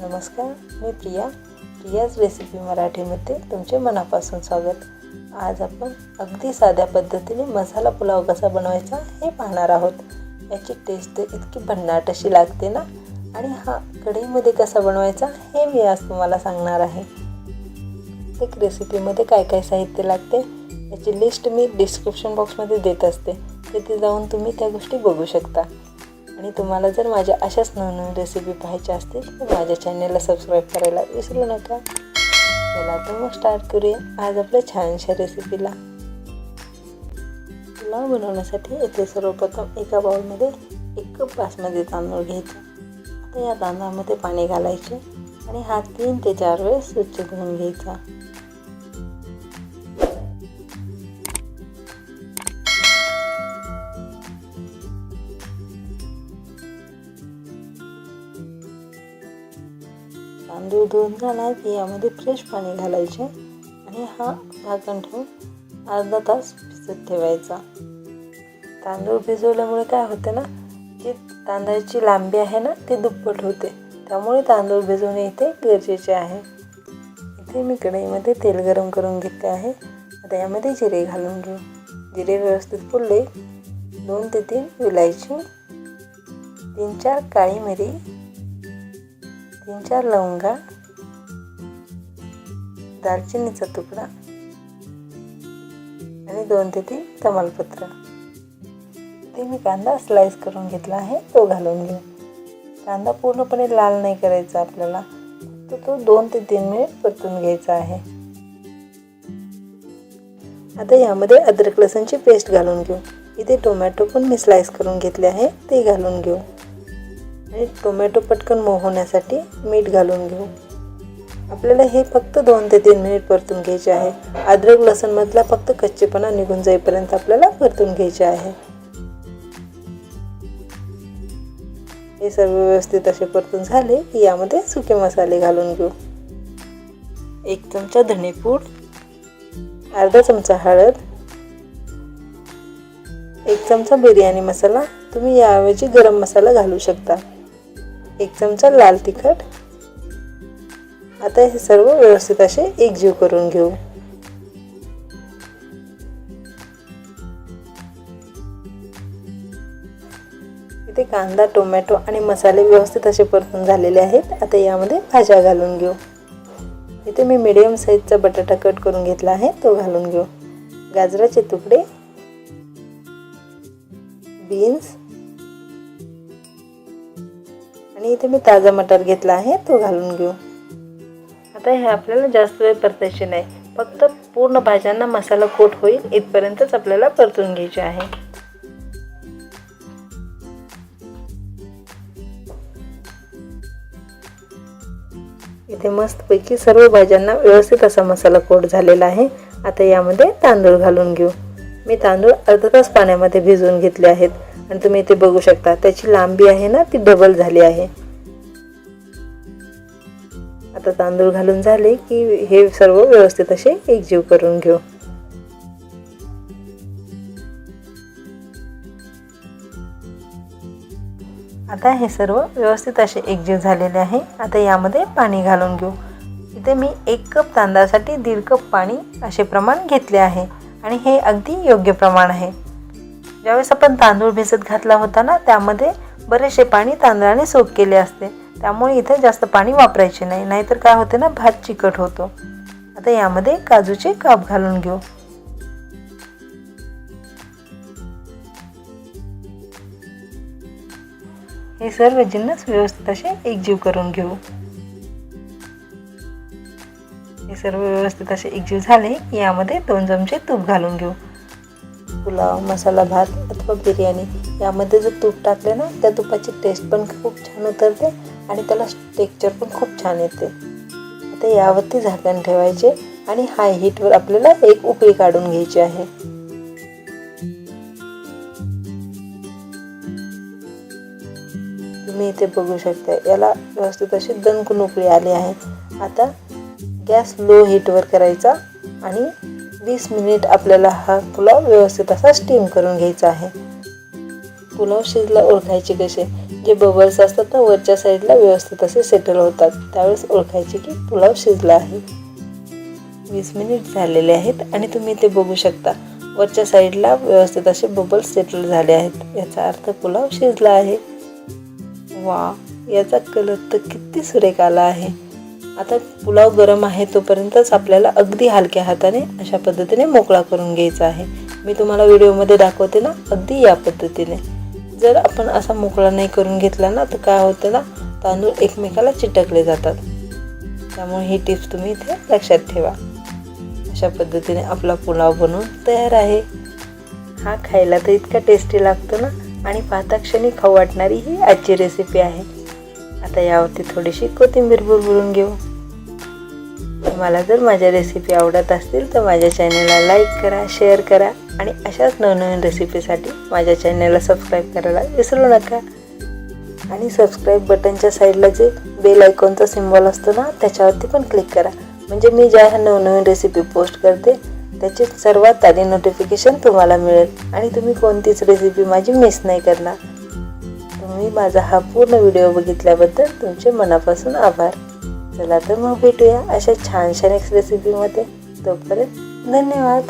नमस्कार मी प्रिया. प्रियाज रेसिपी मराठीमध्ये तुमचे मनापासून स्वागत. आज आपण अगदी साध्या पद्धतीने मसाला पुलाव कसा बनवायचा हे पाहणार आहोत. याची टेस्ट इतकी भन्नाट अशी लागते ना? आणि हा कढईमध्ये कसा बनवायचा हे मी आज तुम्हाला सांगणार आहे. प्रत्येक रेसिपीमध्ये काय काय साहित्य लागते याची लिस्ट मी डिस्क्रिप्शन बॉक्समध्ये देत असते. तिथे जाऊन तुम्ही त्या गोष्टी बघू शकता. आणि तुम्हाला जर माझ्या अशाच नवनवीन रेसिपी पाहायच्या असतील तर माझ्या चॅनलला सबस्क्राईब करायला विसरू नका. चला तर मग स्टार्ट करूया आज आपल्या छानशा रेसिपीला पुलाव बनवण्यासाठी येथे सर्वप्रथम एका बाउलमध्ये एक कप बासमती तांदूळ घ्यायचा. आता या तांदळामध्ये पाणी घालायचे आणि हा तीन ते चार वेळेस स्वच्छ धुवून घ्यायचा. तांदूळ धुवून झाला की यामध्ये फ्रेश पाणी घालायचे. आणि हा झाकण ठेवून अर्धा तास भिजत ठेवायचा. तांदूळ भिजवल्यामुळे काय होते ना जी तांदळाची लांबी आहे ना ती दुप्पट होते. त्यामुळे तांदूळ भिजवणे इथे गरजेचे आहे. इथे मी कढईमध्ये तेल गरम करून घेतले आहे. आता यामध्ये जिरे घालून घेऊ. जिरे व्यवस्थित फुलले. दोन ते तीन विलायची. तीन चार काळी मिरी. तीन चार लवंगा दालचिनीचा तुकडा आणि दोन ते तीन तमालपत्र. ते मी कांदा स्लाइस करून घेतला आहे तो घालून घेऊ. कांदा पूर्णपणे लाल नाही करायचा आपल्याला. तर तो दोन ते तीन मिनिट परतून घ्यायचा आहे. आता यामध्ये अद्रक लसणची पेस्ट घालून घेऊ. इथे टोमॅटो पण मी स्लाइस करून घेतले आहे ते घालून घेऊ. आणि टोमॅटो पटकन मऊ होण्यासाठी मीठ घालून घेऊ. आपल्याला हे फक्त दोन ते तीन मिनिट परतून घ्यायचे आहे. अद्रक लसणमधला फक्त कच्चेपणा निघून जाईपर्यंत आपल्याला परतून घ्यायचे आहे. हे सर्व व्यवस्थित असे परतून झाले की यामध्ये सुके मसाले घालून घेऊ. एक चमचा धणेपूड अर्धा चमचा हळद एक चमचा बिर्याणी मसाला. तुम्ही याऐवजी गरम मसाला घालू शकता. एक चमचा लाल तिखट. आता हे सर्व व्यवस्थित असे एकजीव करून घेऊ. इथे कांदा टोमॅटो आणि मसाले व्यवस्थित असे परतून झालेले आहेत. आता यामध्ये भाज्या घालून घेऊ. इथे मी मीडियम साईजचा बटाटा कट करून घेतला आहे तो घालून घेऊ. गाजराचे तुकडे बीन्स आणि इथे मी ताजा मटार घेतला आहे तो घालून घेऊ. आता हे आपल्याला जास्त वेळ परतायचे नाही. फक्त पूर्ण भाज्यांना मसाला कोट होईल इथपर्यंतच आपल्याला परतून घ्यायचे आहे. इथे मस्तपैकी सर्व भाज्यांना व्यवस्थित असा मसाला कोट झालेला आहे. आता यामध्ये तांदूळ घालून घेऊ. मी तांदूळ अर्धा तास पाण्यामध्ये भिजवून घेतले आहेत. आणि तुम्ही इथे बघू शकता त्याची लांबी आहे ना ती डबल झाली आहे. आता तांदूळ घालून झाले की हे सर्व व्यवस्थित असे एकजीव करून घेऊ. आता हे सर्व व्यवस्थित असे एकजीव झालेले आहे. आता यामध्ये पाणी घालून घेऊ. इथे मी एक कप तांदळासाठी दीड कप पाणी असे प्रमाण घेतले आहे. आणि हे अगदी योग्य प्रमाण आहे. ज्यावेळेस आपण तांदूळ भिजत घातला होता ना त्यामध्ये बरेचसे पाणी तांदळाने सोक केले असते. त्यामुळे इथे जास्त पाणी वापरायचे नाही. नाहीतर काय होते ना भात चिकट होतो. आता यामध्ये काजूचे काप घालून घेऊ. हे सर्व जिन्नस व्यवस्थित असे एकजीव करून घेऊ. सर्व व्यवस्थित असे एकजीव झाले की यामध्ये दोन चमचे तूप घालून घेऊ. पुलाव मसाला भात अथवा बिर्याणी यामध्ये जर तूप टाकले ना त्या तुपाची टेस्ट पण खूप छान उतरते आणि त्याला टेक्चर पण खूप छान येते. आता यावरती झाकण ठेवायचे आणि हाय हीटवर आपल्याला एक उकळी काढून घ्यायची आहे. तुम्ही इथे बघू शकता याला व्यवस्थित अशी दणकून उकळी आली आहे. आता गॅस लो हीटवर करायचा आणि वीस मिनिट आपल्याला हा पुलाव व्यवस्थित असा स्टीम करून घ्यायचा आहे. पुलाव शिजला ओळखायचे कसे? जे बबल्स असतात ना वरच्या साईडला व्यवस्थित असे सेटल होतात. त्यावेळेस ओळखायचे की पुलाव शिजला आहे. वीस मिनिट झालेले आहेत आणि तुम्ही ते बघू शकता. वरच्या साईडला व्यवस्थित असे बबल्स सेटल झाले आहेत. याचा अर्थ पुलाव शिजला आहे. वा याचा कलर तर किती सुरेख आला आहे. आता पुलाव गरम आहे तोपर्यंतच आपल्याला अगदी हलक्या हाताने अशा पद्धतीने मोकळा करून घ्यायचा आहे. मी तुम्हाला व्हिडिओमध्ये दाखवते ना अगदी या पद्धतीने. जर आपण असा मोकळा नाही करून घेतला ना तर काय होतं ना तांदूळ एकमेकाला चिटकले जातात. त्यामुळे ही टिप्स तुम्ही इथे लक्षात ठेवा. अशा पद्धतीने आपला पुलाव बनवून तयार आहे. हा खायला तर इतका टेस्टी लागतो ना आणि पाहता क्षणी खाऊ वाटणारी ही आजची रेसिपी आहे. आता यावरती थोडीशी कोथिंबीर बुरबुरून घेऊ. तुम्हाला जर माझ्या रेसिपी आवडत असतील तर माझ्या चॅनलला लाईक करा शेअर करा आणि अशाच नवनवीन रेसिपीसाठी माझ्या चॅनलला सबस्क्राईब करायला विसरू नका. आणि सबस्क्राईब बटनच्या साईडला जे बेल आयकॉनचा सिम्बॉल असतो ना त्याच्यावरती पण क्लिक करा. म्हणजे मी ज्या ह्या नवनवीन रेसिपी पोस्ट करते त्याची सर्वात आधी नोटिफिकेशन तुम्हाला मिळेल. आणि तुम्ही कोणतीच रेसिपी माझी मिस नाही करणार. तुम्ही माझा हा पूर्ण व्हिडिओ बघितल्याबद्दल तुमचे मनापासून आभार. चला तर मग भेटूया अशा छानशा नेक्स्ट रेसिपीमध्ये तोपर्यंत धन्यवाद.